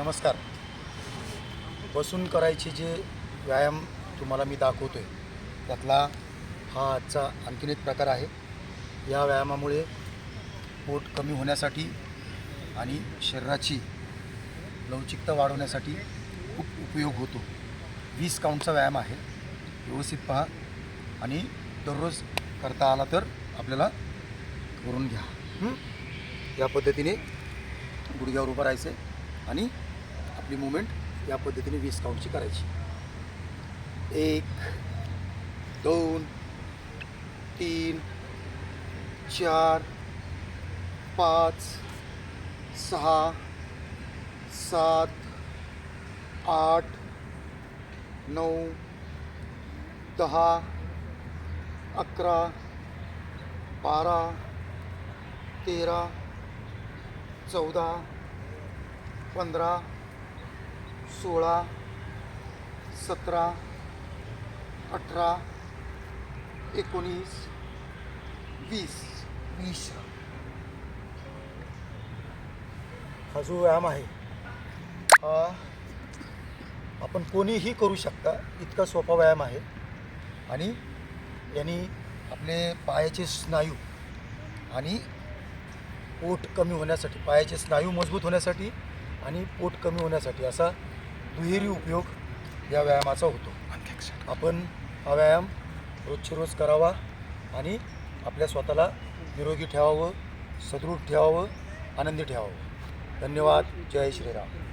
नमस्कार. बसून करायचे जे व्यायाम तुम्हाला मी दाखवतो आहे त्यातला हा आजचा आणखीन एक प्रकार आहे. या व्यायामामुळे पोट कमी होण्यासाठी आणि शरीराची लवचिकता वाढवण्यासाठी खूप उपयोग होतो. वीस काउंटचा व्यायाम आहे. व्यवस्थित पहा आणि दररोज करता आला तर आपल्याला करून घ्या. या पद्धतीने गुडघ्यावर उभं राहायचं आणि आपली मुवमेंट या पद्धतीने वीस काउंटची करायची. एक दोन तीन चार पाच सहा सात आठ नऊ दहा अकरा बारा तेरा चौदा पंधरा सोळा सतरा अठरा एकोणीस वीस. वीस. हा जो व्यायाम आहे. हा. आपण कोणीही करू शकता इतका सोपा व्यायाम आहे. आणि यांनी आपले पायाचे स्नायू आणि पोट कमी होण्यासाठी पायाचे स्नायू मजबूत होण्यासाठी आणि पोट कमी होण्यासाठी असा दुहेरी उपयोग या व्यायामाचा होतो. आपण हा व्यायाम रोजचे रोज करावा आणि आपल्या स्वतःला निरोगी ठेवावं सदृढ ठेवावं आनंदी ठेवावं. धन्यवाद. जय श्रीराम.